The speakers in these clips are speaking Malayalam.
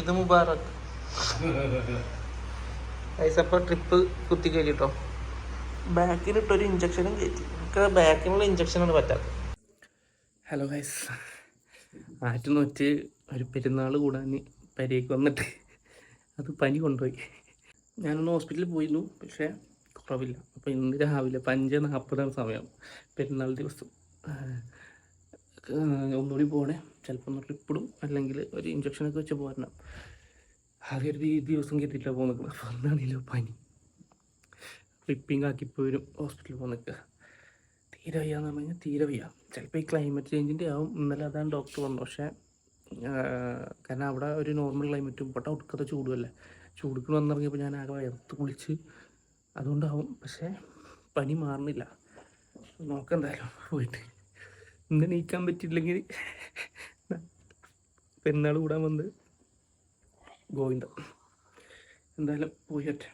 ഇത് മുബാറക്. ഐസപ്പ ട്രിപ്പ് കുത്തി കയറിട്ടോ ബാക്കിലിട്ടൊരു ഇഞ്ചക്ഷനും കയറ്റി എനിക്ക് ബാക്കിനുള്ള ഇഞ്ചക്ഷനാണ് പറ്റാത്തത്. ഹലോ ഗൈസ് ആറ്റുനോറ്റ് ഒരു പെരുന്നാൾ കൂടാൻ പരിയേക്ക് വന്നിട്ട് അത് പനി കൊണ്ടുപോയി. ഞാനൊന്ന് ഹോസ്പിറ്റലിൽ പോയിരുന്നു പക്ഷേ കുറവില്ല. അപ്പോൾ ഇന്ന് രാവിലെ അഞ്ച് നാൽപ്പതാണ് സമയം. പെരുന്നാൾ ദിവസം. ഒന്നുകൂടി പോകണേ. ചിലപ്പോൾ ഒന്ന് ട്രിപ്പിടും അല്ലെങ്കിൽ ഒരു ഇഞ്ചക്ഷനൊക്കെ വെച്ച് പോരണം. ആകെ ഒരു ദിവസം കെട്ടിയില്ല പോകുന്ന അപ്പോൾ അന്നാണല്ലോ പനി. ട്രിപ്പിംഗ് ആക്കി പോരും ഹോസ്പിറ്റലിൽ പോകുന്ന തീരെ വയ്യാന്ന് പറഞ്ഞു കഴിഞ്ഞാൽ തീരെ വയ്യ. ചിലപ്പോൾ ഈ ക്ലൈമറ്റ് ചേഞ്ചിന്റെ ആവും. ഇന്നലെ അതാണ് ഡോക്ടർ പറഞ്ഞു പക്ഷേ കാരണം അവിടെ ഒരു നോർമൽ ക്ലൈമറ്റും ഇവിടെ ഒടുക്കത്തെ ചൂടുമല്ലേ ചൂടുക്ക് വന്നിറങ്ങിയപ്പോൾ ഞാൻ ആകെ വയർത്ത് കുളിച്ച് അതുകൊണ്ടാവും. പക്ഷേ പനി മാറുന്നില്ല. നോക്കെന്തായാലും പോയിട്ട് ഇന്ന് നീക്കാൻ പറ്റിയില്ലെങ്കിൽ പെരുന്നാൾ കൂടാൻ വന്ന് ഗോവിന്ദ. എന്തായാലും പോയി ഒറ്റ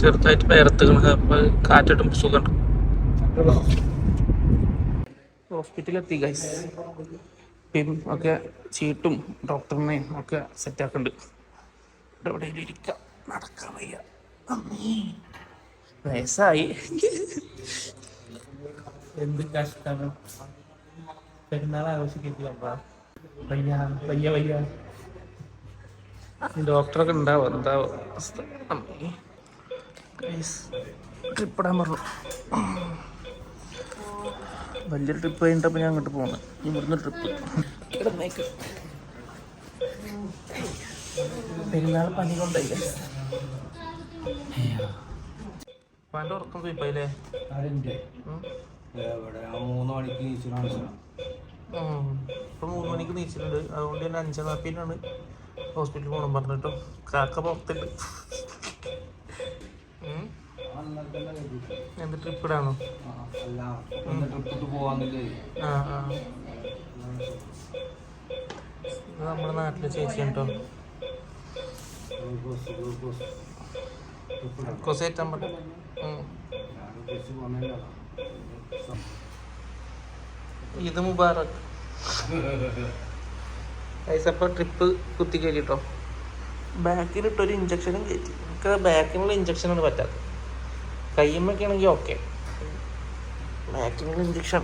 ചെറുതായിട്ട് പേരത്തുകണത് അപ്പോൾ സുഖം സുഖമുണ്ട്. ഹോസ്പിറ്റലിലെത്തി ഗൈസ് പിം ഒക്കെ ചീട്ടും ഡോക്ടറിനെയും ഒക്കെ സെറ്റാക്കുന്നുണ്ട് ഇവിടെ എവിടെയെങ്കിലും ഇരിക്കാം. നടക്കാൻ വയ്യ. അമ്മേ. വയസ്സായി എന്ത് കഷ്ടം. പെരുന്നാൾ ആഘോഷിക്കില്ല വയ്യ വയ്യ വയ്യ ഡോക്ടറൊക്കെ ഉണ്ടാവും എന്താവോ അവസ്ഥ. ട്രിപ്പ് ഇടാൻ പറഞ്ഞു. വലിയൊരു ട്രിപ്പ് കഴിഞ്ഞിട്ടപ്പോൾ ഞാൻ അങ്ങോട്ട് പോകുന്നത് ഇവിടുന്ന് ട്രിപ്പ് കിടന്നേക്ക്. പെരുന്നാൾ പനി കൊണ്ടല്ലേ പണ്ട് ഉറക്കം ആ മൂന്ന് മണിക്ക് ഇപ്പൊ മൂന്ന് മണിക്ക് നീച്ചിട്ടുണ്ട്. അതുകൊണ്ട് തന്നെ അഞ്ചാം നാപ്പിനാണ് ഹോസ്പിറ്റലിൽ പോകണം പറഞ്ഞിട്ടോ. കാക്ക പുറത്തുണ്ട്. ഉം. എന്ത് ട്രിപ്പ് ഇടാണോ ആ ആ നമ്മുടെ നാട്ടിലെ ചേച്ചി കേട്ടോ കൊസേറ്റാൻ പറ്റും ഇത് മുബാറക്. ഐസപ്പ ട്രിപ്പ് കുത്തി കയറ്റിട്ടോ? ബാക്കിലിട്ടൊരു ഇഞ്ചക്ഷനും കയറ്റി. എനിക്ക് ബാക്കിനുള്ള ഇഞ്ചക്ഷനാണ് പറ്റാത്തത് കയ്യുമ്മൊക്കെ ആണെങ്കിൽ ഓക്കെ ബാക്കിനുള്ള ഇഞ്ചക്ഷൻ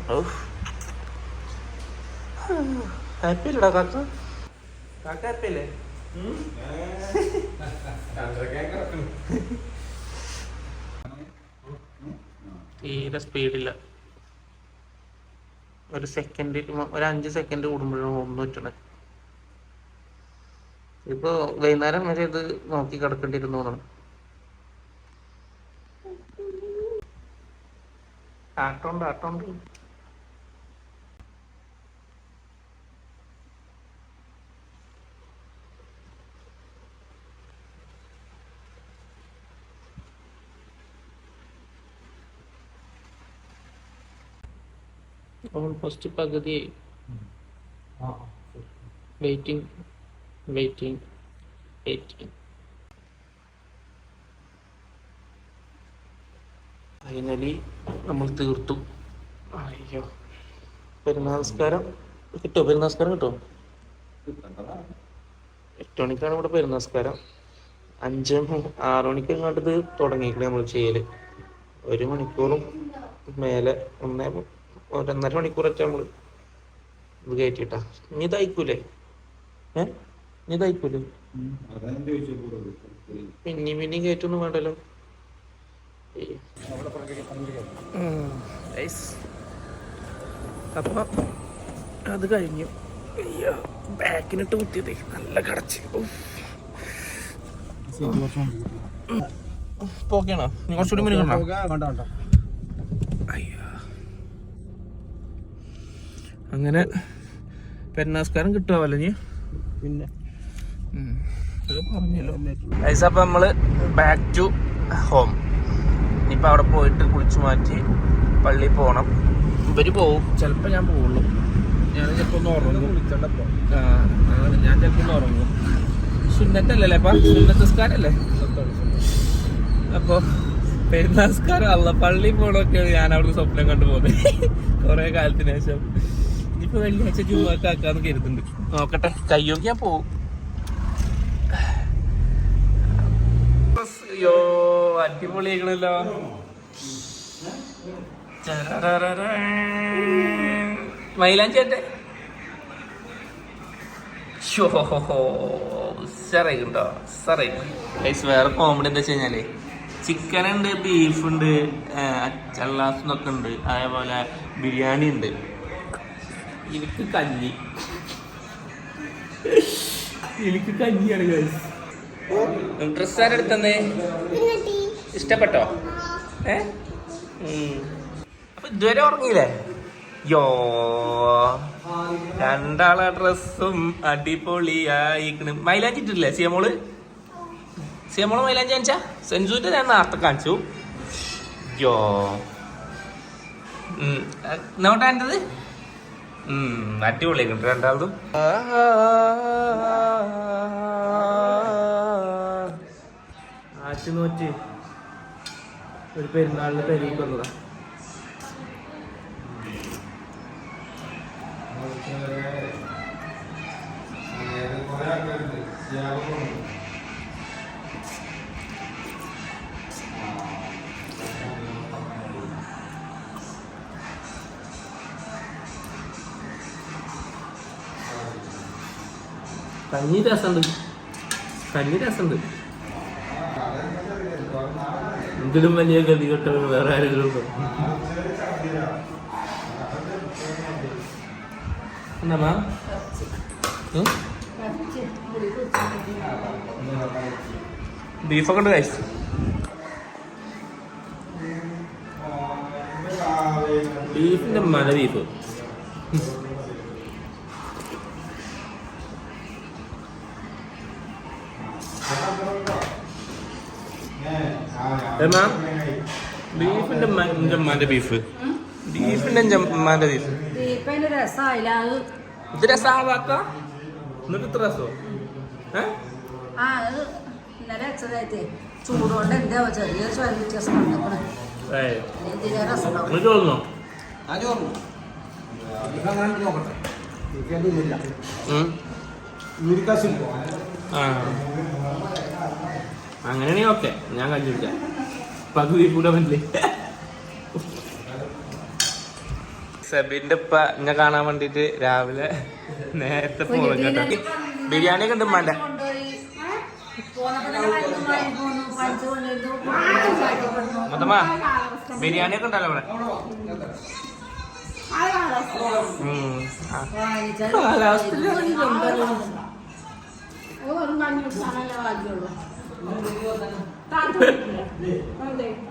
ഹാപ്പി അല്ലടാ കാക്ക? കാക്ക ഹാപ്പി അല്ലേ? തീരെ സ്പീഡില്ല ഒരു സെക്കൻഡ് ഒരു അഞ്ച് സെക്കൻഡ് കൂടുമ്പോഴാണ് ഒന്ന് പറ്റണേ ഇപ്പൊ വൈകുന്നേരം വരെ ഇത് നോക്കി കിടക്കേണ്ടിയിരുന്നു തോന്നണം. ആട്ടോണ്ട് ആട്ടോണ്ട് ഫസ്റ്റ് പകുതി വെയിറ്റിംഗ് വെയിറ്റിംഗ് വെയിറ്റിംഗ് ഫൈനലി നമ്മൾ തീർത്തു. അയ്യോ. പെരുന്നാസ്കാരം കിട്ടോ? പെരുന്നാസ്കാരം കിട്ടോ? എട്ട് മണിക്കാണ് ഇവിടെ പെരുന്നാസ്കാരം അഞ്ച് ആറു മണിക്ക് എങ്ങാണ്ട് ഇത് തുടങ്ങിയിരിക്കണേ നമ്മൾ ചെയ്യൽ. ഒരു മണിക്കൂറും മേലെ ഒന്നേ ഒരൊന്നര മണിക്കൂറൊക്കെ നമ്മൾ ഇത് കയറ്റിട്ടാ നീ തയ്ക്കൂലേ ഏ? നീ തയ്ക്കൂലേ പിന്നെ പിന്നെയും കയറ്റൊന്നും വേണ്ടല്ലോ. അപ്പൊ അത് കഴിഞ്ഞു. അയ്യോ ബാക്കിനിട്ട് കുത്തിയത്. നല്ല കടച്ച്. പോക്കെയാണോ? നീ കുറച്ചുകൂടി മുന്നിൽ കണ്ടോ അങ്ങനെ പെരുന്നാസ്കാരം കിട്ടുമല്ലോ നീ പിന്നെ. പറഞ്ഞല്ലോ. അപ്പൊ നമ്മൾ ബാക്ക് ടു ഹോം ഇനിയിപ്പോ അവിടെ പോയിട്ട് കുളിച്ചു മാറ്റി പള്ളി പോണം. ഇവർ പോവും. ചിലപ്പോ ഞാൻ പോവുള്ളൂ. ഞാൻ ചിലപ്പോ ഒന്ന് ഉറങ്ങും. ആ, ആണ്. ഞാൻ ചിലപ്പോ ഒന്ന് ഉറങ്ങും. സുന്നത്തല്ലേ അപ്പൊ? സുന്നത്തസ്കാരല്ലേ? അപ്പൊ പെരുന്നാസ്കാരം അല്ല പള്ളി പോകണമൊക്കെയാണ് ഞാൻ അവിടെ സ്വപ്നം കണ്ടു പോകുന്നത് കുറേ കാലത്തിന് ശേഷം. ഇനിയിപ്പോ വെള്ളിയാഴ്ച ജുമാക്ക് ആക്കാന്ന് കരുതുന്നുണ്ട്. നോക്കട്ടെ കയ്യോക്കി ഞാൻ പോവും. അയ്യോ അടിപൊളിയാക്കണല്ലോ മൈലാഞ്ചേട്ടെ ഉഷാറായിക്കുണ്ടോ ഉഷാറായി വേറെ കോമഡി എന്താ വെച്ച് കഴിഞ്ഞാൽ ചിക്കൻ ഉണ്ട് ബീഫ് ഉണ്ട് ചള്ളാസ് എന്നൊക്കെ ഉണ്ട്. അതേപോലെ ബിരിയാണി ഉണ്ട്. എനിക്ക് കഞ്ഞി. എനിക്ക് കഞ്ഞിയാണ് ഡ്രസ് ആരെടുത്തന്നേ ഇഷ്ടപ്പെട്ടോ? ഏ. അപ്പൊ ഇതുവരെ ഉറങ്ങിയില്ലേ യോ. രണ്ടാളെ ഡ്രസ്സും അടിപൊളിയായിക്കണ്. മൈലാഞ്ചി ഇട്ടിട്ടില്ലേ സിയമോൾ? സിയമോൾ മൈലാഞ്ചി കാണിച്ചാ? സെഞ്ചുവിന്റെ ഞാൻ നേരത്തെ കാണിച്ചു. യോ. നോട്ടാ എന്റെത് അടിപൊളിയായിട്ടുണ്ട് രണ്ടാമതും. ആറ്റുനോറ്റ് ഒരു പെരുന്നാളിന് പെരുക്ക് വന്നതാ. കഞ്ഞി രസമുണ്ട്. കഞ്ഞി രസമുണ്ട്. ഇതിലും വലിയ ഗതി കെട്ടവർ വേറെ ആരെങ്കിലും ഉണ്ടോ എന്നാ ബീഫൊക്കെ ഉണ്ട് കഴിച്ചു ബീഫിന്റെ മല ബീഫ്. ബീഫിന്റെ അമ്മന്റെ ബീഫ് ബീഫിന്റെ അമ്മന്റെ ബീഫ് ദീപന്റെ രസമായില്ല ഇത് രസാവാക്ക? എന്നിട്ട് ഇത്ര രസോ? ആ അത് ഇന്നലെ വെച്ചതായിട്ടേ. ചൂടുകൊണ്ട് എന്താ ചെറിയ സ്വയ വ്യത്യാസം തോന്നുന്നോ ഞാൻ ചോർന്നു നോക്കട്ടെ. യൂരിക്കാസില്ല ആ. അങ്ങനെയാണെങ്കിൽ ഓക്കെ ഞാൻ കഞ്ഞില്ല പകുതി കൂടെ പറ്റില്ലേ സബിന്റെ ഉപ്പ എന്നെ കാണാൻ വേണ്ടിട്ട് രാവിലെ നേരത്തെ പോകും കേട്ടോ. ബിരിയാണി ഒക്കെ ഉണ്ട് മണ്ട മൊത്തമാ? ബിരിയാണി ഒക്കെ ഉണ്ടല്ലോ ഇവിടെ. ഉം. ആ. കാലാവസ്ഥ